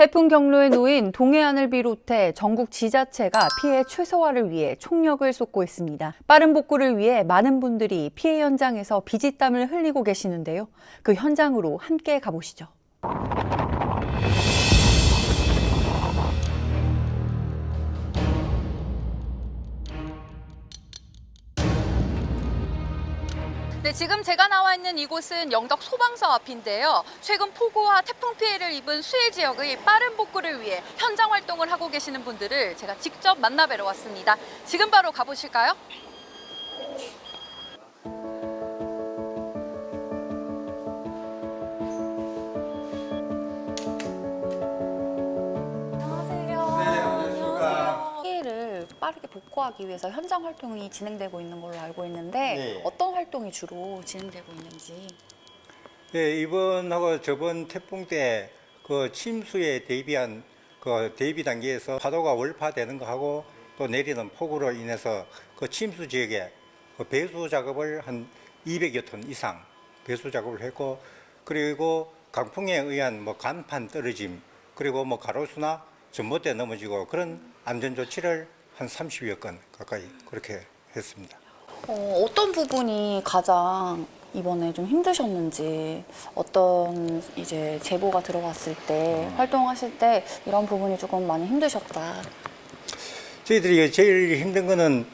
태풍 경로에 놓인 동해안을 비롯해 전국 지자체가 피해 최소화를 위해 총력을 쏟고 있습니다. 빠른 복구를 위해 많은 분들이 피해 현장에서 비지땀을 흘리고 계시는데요. 그 현장으로 함께 가보시죠. 네, 지금 제가 나와 있는 이곳은 영덕 소방서 앞인데요. 최근 폭우와 태풍 피해를 입은 수해 지역의 빠른 복구를 위해 현장 활동을 하고 계시는 분들을 제가 직접 만나뵈러 왔습니다. 지금 바로 가보실까요? 빠르게 복구하기 위해서 현장 활동이 진행되고 있는 걸로 알고 있는데 네. 어떤 활동이 주로 진행되고 있는지 네, 이번하고 저번 태풍 때 그 침수에 대비한 그 대비 단계에서 파도가 월파되는 거 하고 또 내리는 폭우로 인해서 그 침수 지역에 그 배수 작업을 한 200여 톤 이상 배수 작업을 했고 그리고 강풍에 의한 뭐 간판 떨어짐 그리고 뭐 가로수나 전봇대 넘어지고 그런 안전 조치를 한 30여 건 가까이 그렇게 했습니다. 어, 어떤 부분이 가장 이번에 좀 힘드셨는지 어떤 이제 제보가 들어갔을 때 활동하실 때 이런 부분이 조금 많이 힘드셨다. 저희들이 제일 힘든 거는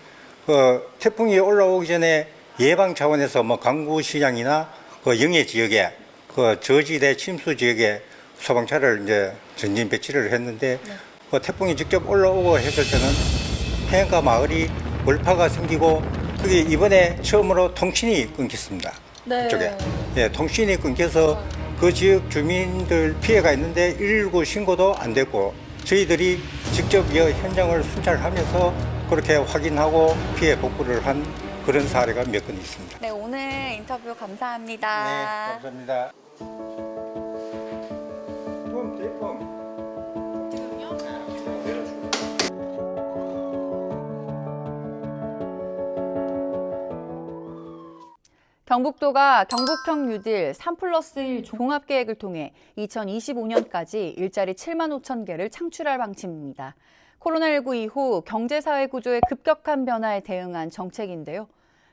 그 태풍이 올라오기 전에 예방 차원에서 뭐 강구 시장이나 그 영해 지역에 그 저지대 침수 지역에 소방차를 이제 전진 배치를 했는데 그 태풍이 직접 올라오고 했을 때는 해안가 마을이 월파가 생기고 그게 이번에 처음으로 통신이 끊겼습니다. 네. 그쪽에 예, 통신이 끊겨서 그 지역 주민들 피해가 있는데 119 신고도 안 됐고 저희들이 직접 이 현장을 순찰하면서 그렇게 확인하고 피해 복구를 한 그런 사례가 몇 건 있습니다. 네, 오늘 인터뷰 감사합니다. 네, 감사합니다. 경북도가 경북형 뉴딜 3 플러스 1 종합계획을 통해 2025년까지 일자리 7만 5천 개를 창출할 방침입니다. 코로나19 이후 경제사회 구조의 급격한 변화에 대응한 정책인데요.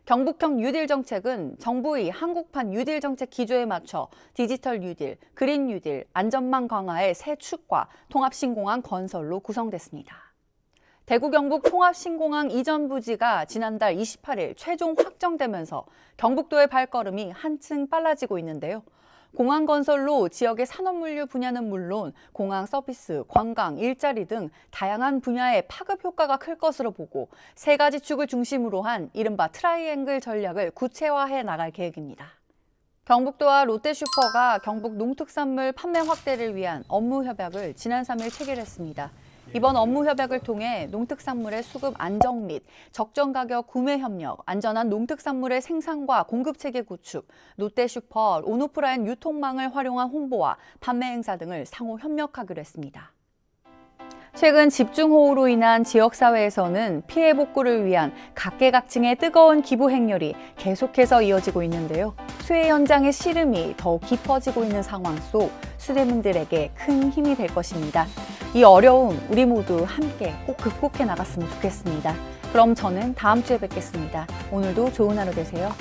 경북형 뉴딜 정책은 정부의 한국판 뉴딜 정책 기조에 맞춰 디지털 뉴딜, 그린 뉴딜, 안전망 강화의 새 축과 통합신공항 건설로 구성됐습니다. 대구 경북 통합 신공항 이전 부지가 지난달 28일 최종 확정되면서 경북도의 발걸음이 한층 빨라지고 있는데요. 공항 건설로 지역의 산업물류 분야는 물론 공항 서비스, 관광, 일자리 등 다양한 분야의 파급 효과가 클 것으로 보고 세 가지 축을 중심으로 한 이른바 트라이앵글 전략을 구체화해 나갈 계획입니다. 경북도와 롯데슈퍼가 경북 농특산물 판매 확대를 위한 업무 협약을 지난 3일 체결했습니다. 이번 업무 협약을 통해 농특산물의 수급 안정 및 적정 가격 구매 협력, 안전한 농특산물의 생산과 공급 체계 구축, 롯데슈퍼 온오프라인 유통망을 활용한 홍보와 판매 행사 등을 상호 협력하기로 했습니다. 최근 집중호우로 인한 지역사회에서는 피해 복구를 위한 각계각층의 뜨거운 기부 행렬이 계속해서 이어지고 있는데요. 수해 현장의 시름이 더욱 깊어지고 있는 상황 속 수재민들에게 큰 힘이 될 것입니다. 이 어려움 우리 모두 함께 꼭 극복해 나갔으면 좋겠습니다. 그럼 저는 다음 주에 뵙겠습니다. 오늘도 좋은 하루 되세요.